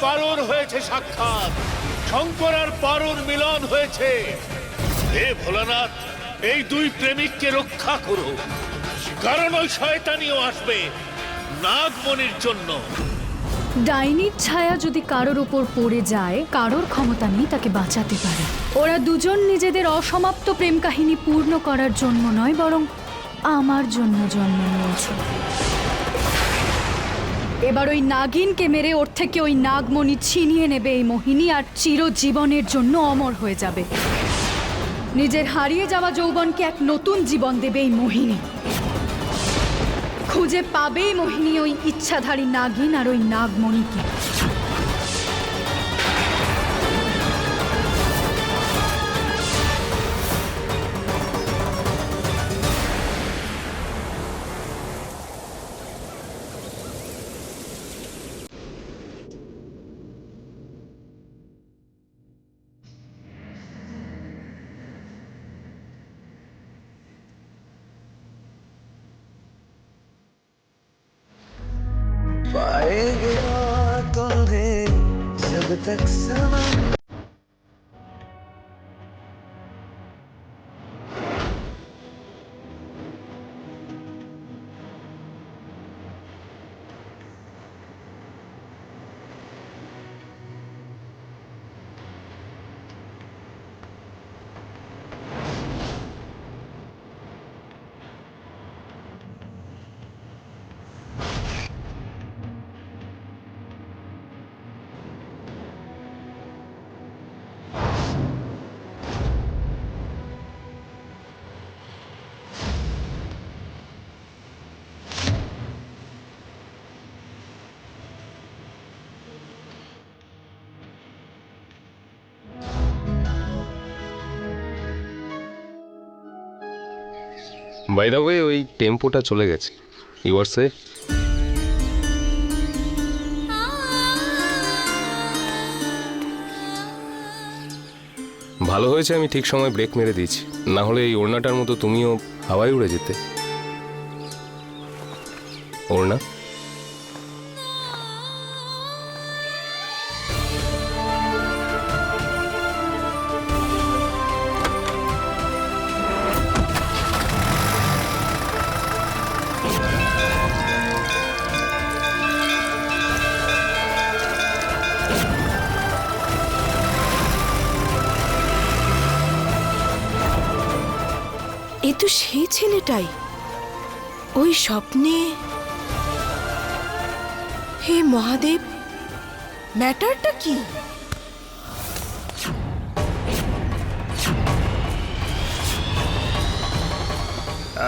পারুর হয়েছে সাক্ষাৎ। শঙ্কর আর পারুর মিলন হয়েছে। হে ভোলানাথ, এই দুই প্রেমিককে রক্ষা করো। কারণ ওই শয়তানিও আসবে নাগমণির জন্য। ডাইনির ছায়া যদি কারোর উপর পড়ে যায়, কারোর ক্ষমতা নেই তাকে বাঁচাতে পারে। ওরা দুজন নিজেদের অসমাপ্ত প্রেম কাহিনী পূর্ণ করার জন্য নয়, বরং আমার জন্য জন্ম নিয়েছে। এবার ওই নাগিনকে মেরে ওর থেকে ওই নাগমণি ছিনিয়ে নেবে এই মোহিনী আর চিরজীবনের জন্য অমর হয়ে যাবে। নিজের হারিয়ে যাওয়া যৌবনকে এক নতুন জীবন দেবে এই মোহিনী। খুঁজে পাবেই মোহিনী ওই ইচ্ছাধারী নাগিন আর ওই নাগমণিকে। with excellence. By the way ওই টেম্পোটা চলে গেছে। ইউ আর ভালো হয়েছে, আমি ঠিক সময় ব্রেক মেরে দিয়েছি। না হলে এই ওড়নাটার মতো তুমিও হাওয়ায় উড়ে যেতে। ওড়না? তো সেই ছেলেটাই ওই স্বপ্নে। হে মহাদেব ম্যাটারটা কি?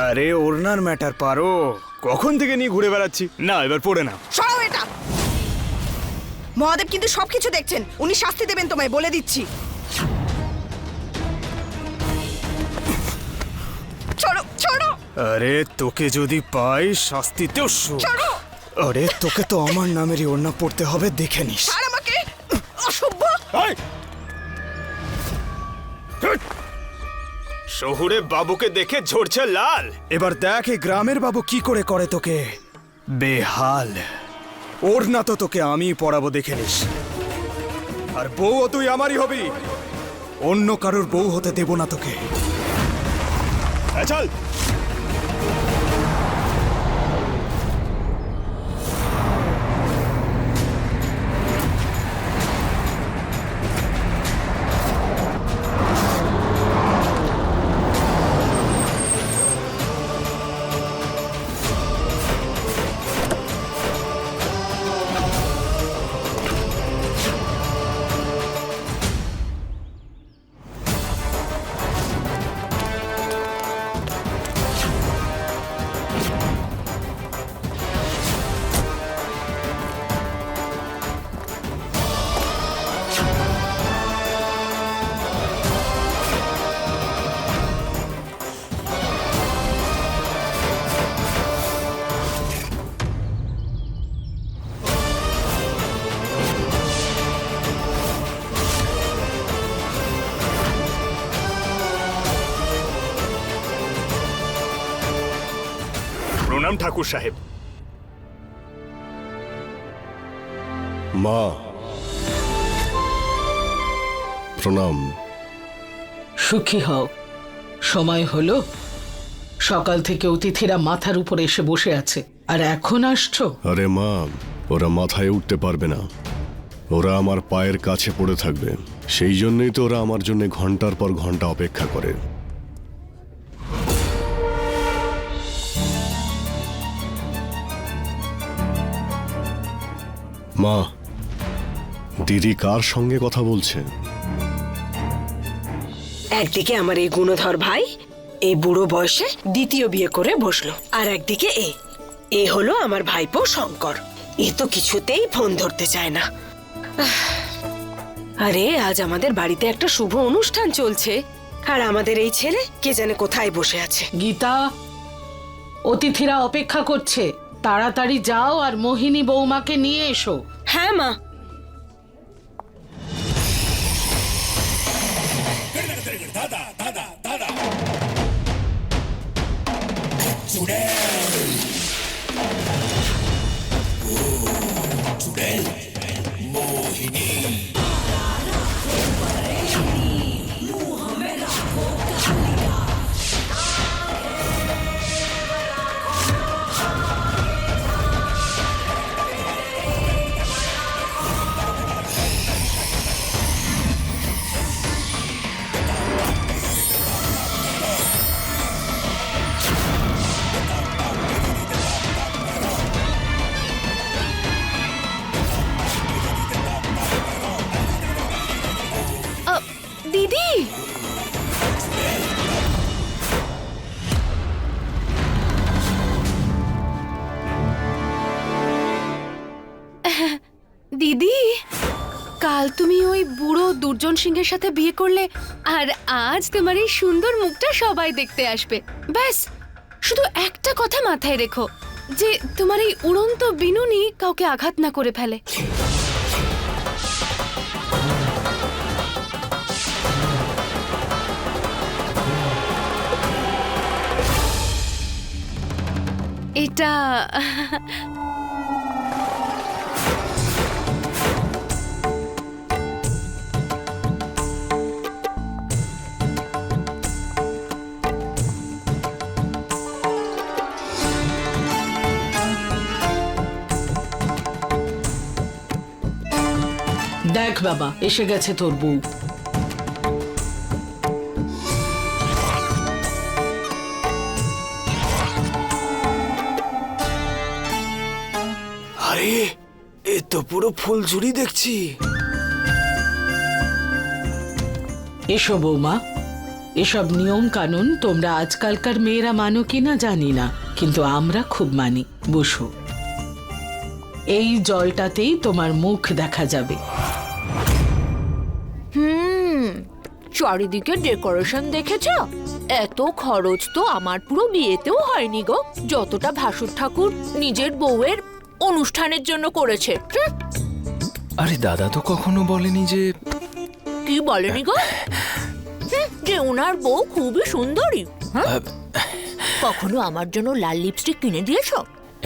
আরে ওড়নার ম্যাটার পারো। কখন থেকে নিয়ে ঘুরে বেড়াচ্ছি? না এবার পড়ে না সরাও এটা! মহাদেব কিন্তু সবকিছু দেখছেন। উনি শাস্তি দেবেন তোমায় বলে দিচ্ছি। আরে তোকে যদি পাই শাস্তিতেও সুখ। আরে তোকে তো আমার নামেরই ওড়না পড়তে হবে দেখে নিস। আর আমাকে! অসভ্য! শহুরে বাবুকে দেখে ঝরছে লাল। এবার দেখ এই গ্রামের বাবু কি করে করে তোকে। বেহাল। ওর ওড়না তো তোকে আমি পড়াবো দেখে নিস। আর বউও তুই আমারই হবি। অন্য কারোর বউ হতে দেব না তোকে। হ্যাঁ, চল! প্রণাম ঠাকুর সাহেব। মা। প্রণাম। সুখী হও। সময় হলো। সকাল থেকে অতিথিরা মাথার উপর এসে বসে আছে। আর এখন আসছো? আরে মা ওরা মাথায় উঠতে পারবে না। ওরা আমার পায়ের কাছে পড়ে থাকবে। সেই জন্যই তো ওরা আমার জন্য ঘণ্টার পর ঘণ্টা অপেক্ষা করে। মা দিদি কার সঙ্গে কথা বলছে? একদিকে আমার এই গুণধর ভাই এই বুড়ো বয়সে দ্বিতীয় বিয়ে করে বসল আর একদিকে এ। এ হলো আমার ভাইপো শঙ্কর। এ তো কিছুতেই ফোন ধরতে চায় না। আরে আজ আমাদের বাড়িতে একটা শুভ অনুষ্ঠান চলছে। আর আমাদের এই ছেলে কে জানে কোথায় বসে আছে। গীতা অতিথিরা অপেক্ষা করছে। তাড়াতাড়ি যাও আর মোহিনী বৌমাকে নিয়ে এসো। হ্যাঁ মা। দিদি দুর্জন সাথে বিয়ে করলে আর আজ তোমার এই সুন্দর মুখটা সবাই দেখতে আসবে। ব্যাস, শুধু একটা কথা মাথায় রেখো, যে তোমার এই উড়ন্ত বিনুনি কাউকে আঘাত না করে ফেলে। এটা দেখ বাবা এসে গেছে তোর বউ। আরে এ তো পুরো ফুলঝুরি দেখছি। এসো বৌমা এসব নিয়ম কানুন তোমরা আজকালকার মেয়েরা মানো কিনা জানি না কিন্তু আমরা খুব মানি বসো। এই জলটাতেই তোমার মুখ দেখা যাবে। চারিদিকে ডেকোরেশন দেখেছ? এত খরচ তো আমার পুরো বিয়েতেও হয়নি গো। যতটা ভাসুর ঠাকুর নিজের বউয়ের অনুষ্ঠানের জন্য করেছে। আরে দাদা তো কখনো বলেনি যে কি বলেনি গো? যে ওনার বউ খুবই সুন্দরী। কখনো আমার জন্য লাল লিপস্টিক কিনে দিয়েছ?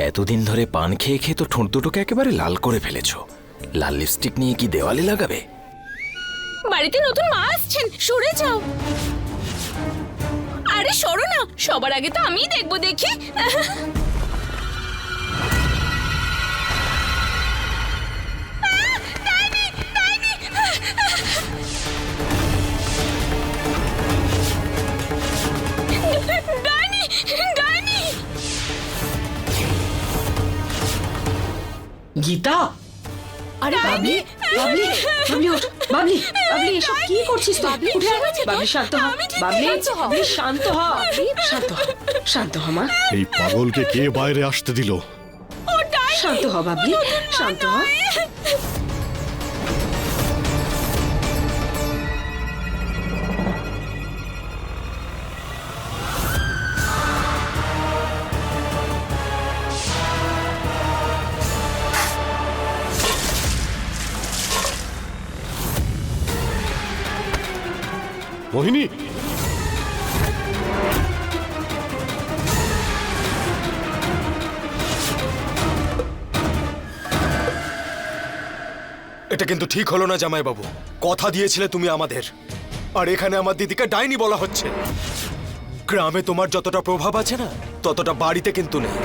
এতদিন ধরে পান খেয়ে খেয়ে তো ঠোঁট দুটোকে একেবারে লাল করে ফেলেছো। লাল লিপস্টিক নিয়ে কি দেওয়ালে লাগাবে? বাড়িতে নতুন মা আসছেন। সরে যাও। আরে সরো না। সবার আগে তো আমিই দেখব দেখি। গীতা? আরে বাবলি বাবলি বাবলি ওঠ। বাবলি বাবলি এসব কি করছিস তুই? উঠে আয়। বাবলি শান্ত হ। বাবলি বাবলি শান্ত হ। শান্ত হ। শান্ত হ মা। এই পাগলকে কে বাইরে আসতে দিল? শান্ত হ বাবলি। শান্ত হ। মোহিনী। এটা কিন্তু ঠিক হলো না জামাইবাবু। কথা দিয়েছিলে তুমি আমাদের। আর এখানে আমার দিদিকে ডাইনি বলা হচ্ছে। গ্রামে তোমার যতটা প্রভাব আছে না, ততটা বাড়িতে কিন্তু নেই।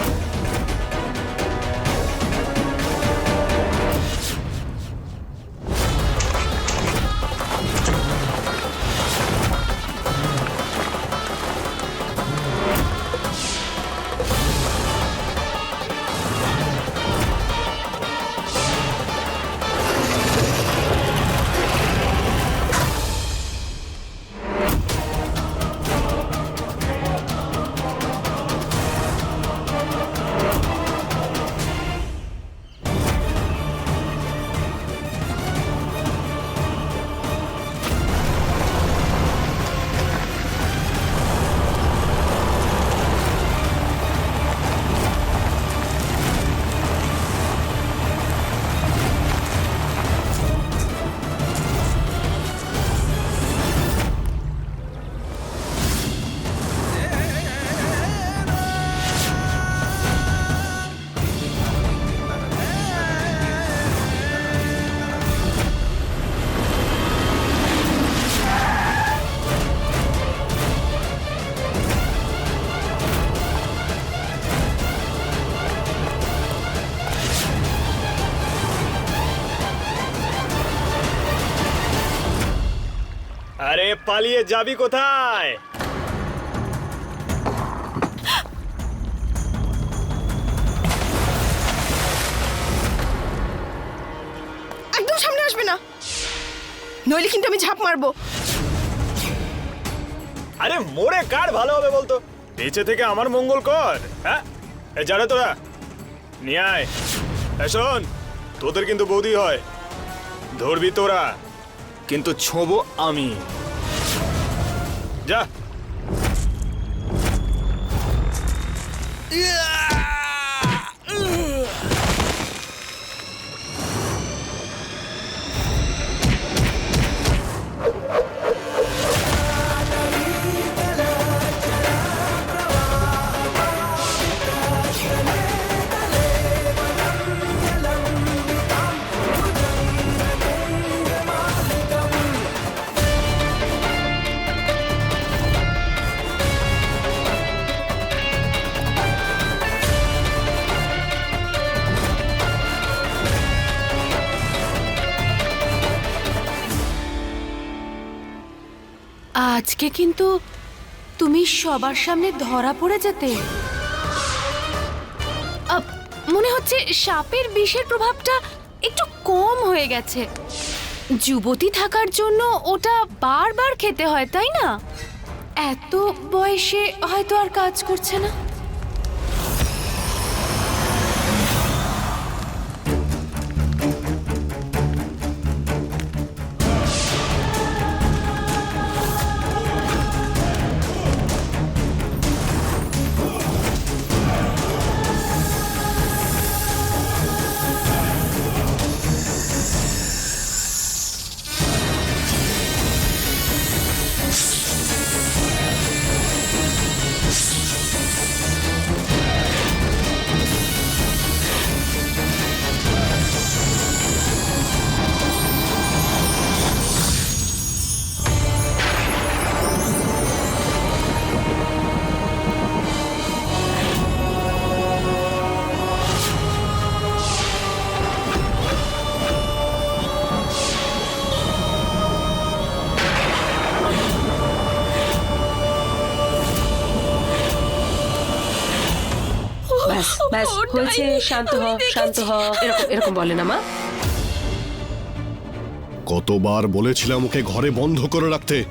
পালিয়ে যাবি কোথায়? একদম সামনে আসবে না। নইলে কিন্তু আমি ঝাঁপ মারবো। আরে মোরে কার ভালো হবে বলতো? নিচে থেকে আমার মঙ্গল কর হ্যাঁ? এ তোরা। নিয়ে আয়। শোন তোদের কিন্তু বৌদি হয়। ধরবি তোরা কিন্তু ছোবো আমি। যা আজকে কিন্তু তুমি সবার সামনে ধরা পড়ে যেতে। মনে হচ্ছে সাপের বিষের প্রভাবটা একটু কম হয়ে গেছে। যুবতী থাকার জন্য ওটা বারবার খেতে হয়, তাই না? এত বয়সে হয়তো আর কাজ করছে না। ব্যাস ব্যাস হয়েছে শান্ত হ শান্ত হ এরকম এরকম বলে না মা? কতবার বলেছিলাম ওকে ঘরে বন্ধ করে রাখতে।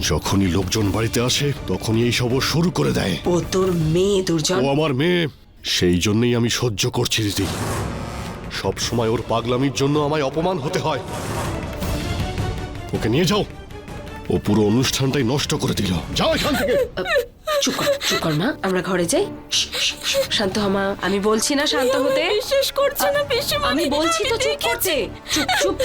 যখনই লোকজন বাড়িতে আসে তখনই এই সব শুরু করে দেয়। ও তোর মেয়ে দুর্জন ও আমার মেয়ে। সেই জন্যই আমি সহ্য করছি দিদি। সব সময় ওর পাগলামির জন্য আমায় অপমান হতে হয়। ওকে নিয়ে যাও। ও পুরো অনুষ্ঠানটাই নষ্ট করে দিল। যাও এখান থেকে। চুপ কর চুপ কর মা। আমরা ঘরে যাই। শান্ত হ মা। আমি বলছি না শান্ত হতে। বিশ্বাস করছি না আমি বলছি তো চুপ করতে। চুপ চুপ।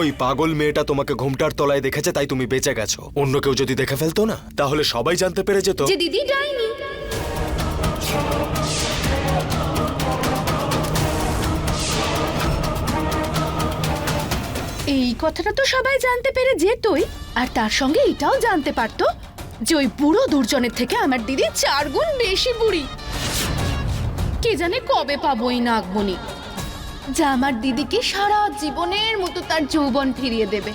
ওই পাগল মেয়েটা তোমাকে ঘুমটার তলায় দেখেছে, তাই তুমি বেঁচে গেছো। অন্য কেউ যদি দেখে ফেলতো না, তাহলে সবাই জানতে পেরে যেত। যে দিদি ডাইনি এই কথাটা তো সবাই জানতে পেরে যেতই, আর তার সঙ্গে এটাও জানতে পারতো যে ওই বুড়ো দুর্জনের থেকে আমার দিদি চার গুণ বেশি বুড়ি। কে জানে কবে পাবো এই নাগমণি। যা আমার দিদিকে সারা জীবনের মতো তার যৌবন ফিরিয়ে দেবে।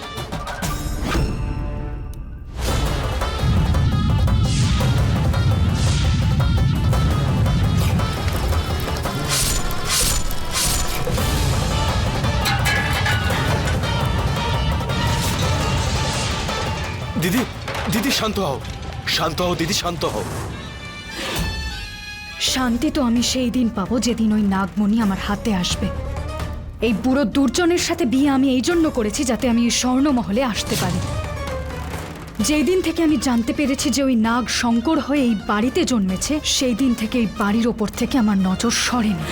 দিদি দিদি শান্ত হও। শান্ত হও দিদি শান্ত হও। শান্তি তো আমি সেই দিন পাবো যেদিন ওই নাগমণি আমার হাতে আসবে। এই বুড়ো দুর্জনের সাথে বিয়ে আমি এই জন্য করেছি যাতে আমি এই স্বর্ণমহলে আসতে পারি। যেই দিন থেকে আমি জানতে পেরেছি যে ওই নাগ শঙ্কর হয়ে এই বাড়িতে জন্মেছে, সেই দিন থেকে এই বাড়ির ওপর থেকে আমার নজর সরেনি।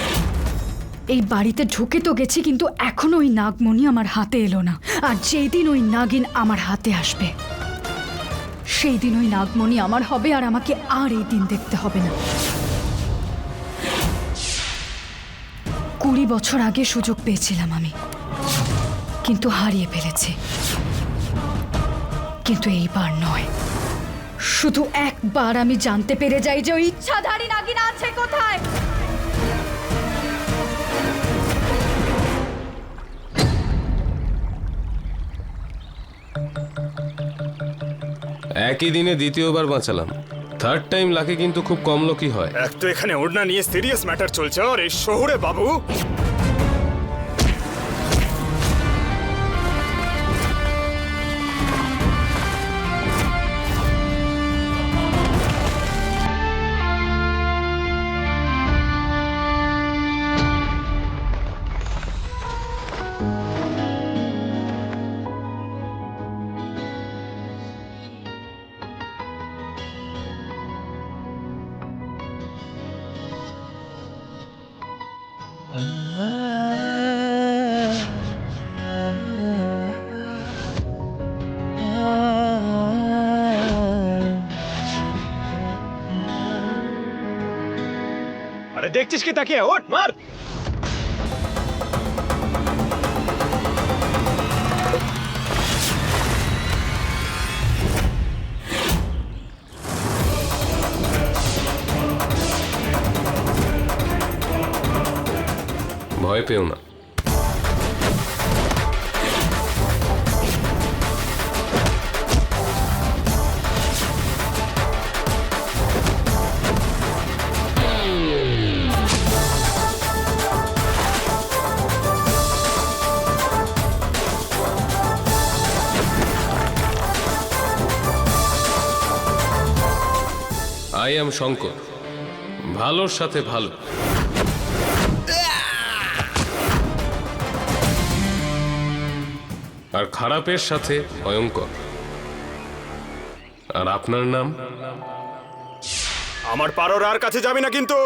এই বাড়িতে ঢুকে তো গেছি, কিন্তু এখনও ওই নাগমণি আমার হাতে এলো না। আর যেই দিন ওই নাগিন আমার হাতে আসবে, সেই দিন ওই নাগমণি আমার হবে আর আমাকে আর এই দিন দেখতে হবে না। কুড়ি বছর আগে সুযোগ পেয়েছিলাম আমি। কিন্তু হারিয়ে ফেলেছি। কিন্তু এইবার নয়। শুধু একবার আমি জানতে পেরে যাই যে ওই ইচ্ছাধারী নাগিন আছে কোথায়। একই দিনে দ্বিতীয়বার বাঁচালাম। থার্ড টাইম লাগে কিন্তু খুব কম লোকই হয়। এক তো এখানে ওড়না নিয়ে সিরিয়াস ম্যাটার চলছে, আর এই শহরে বাবু? দেখছিস কি তাকে ওঠ মার ভয় পেও না এম শঙ্কর। ভালোর সাথে ভালো। আর খারাপের সাথে ভয়ঙ্কর। আর আপনার নাম? আমার পারোর আর কাছে যাবি না কিন্তু।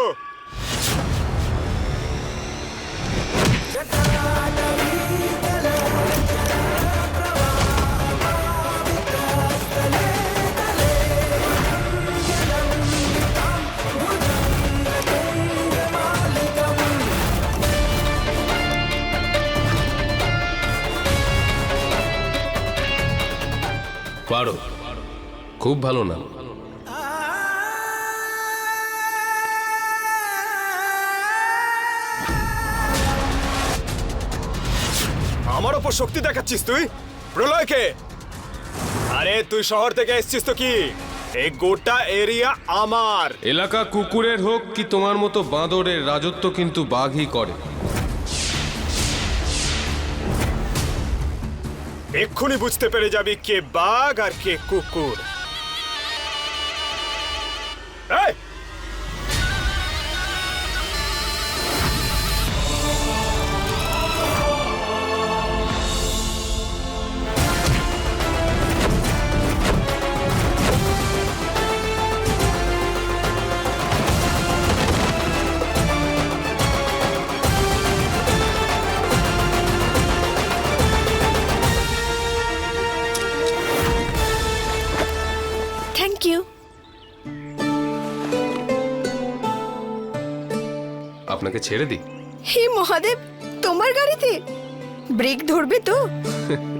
খুব ভালো না আমার ওপর শক্তি দেখাচ্ছিস তুই? প্রলয়কে। আরে তুই শহর থেকে এসছিস তো কি? এই গোটা এরিয়া আমার। এলাকা কুকুরের হোক কি তোমার মতো বাঁদরের রাজত্ব কিন্তু বাঘই করে। এক্ষুনি বুঝতে পেরে যাবি কে বাঘ আর কে কুকুর। এই! আপনাকে ছেড়ে দিই। হে মহাদেব তোমার গাড়িতে? ব্রেক ধরবে তো?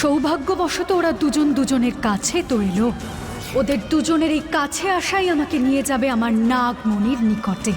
সৌভাগ্যবশত ওরা দুজন দুজনের কাছে তো এলো। ওদের দুজনের এই কাছে আসাই আমাকে নিয়ে যাবে আমার নাগমণির নিকটে।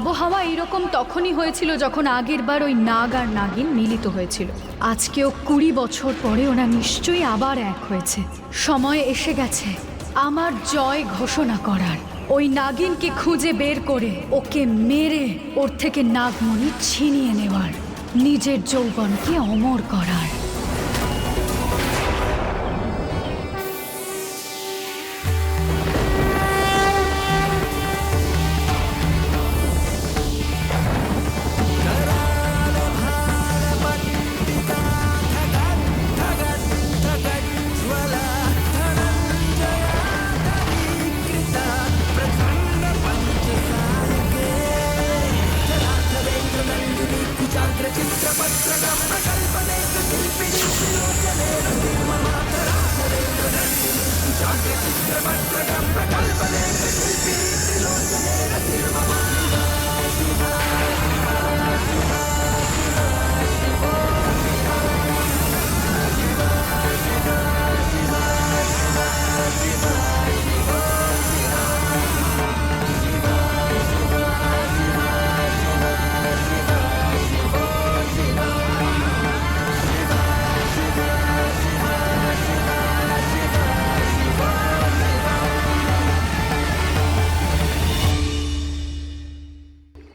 আবহাওয়া এরকম তখনই হয়েছিল যখন আগের বার ওই নাগ আর নাগিন মিলিত হয়েছিল। আজকেও কুড়ি বছর পরে ওরা নিশ্চয়ই আবার এক হয়েছে। সময় এসে গেছে। আমার জয় ঘোষণা করার। ওই নাগিনকে খুঁজে বের করে ওকে মেরে ওর থেকে নাগমণি ছিনিয়ে নেওয়ার। নিজের যৌবনকে অমর করার।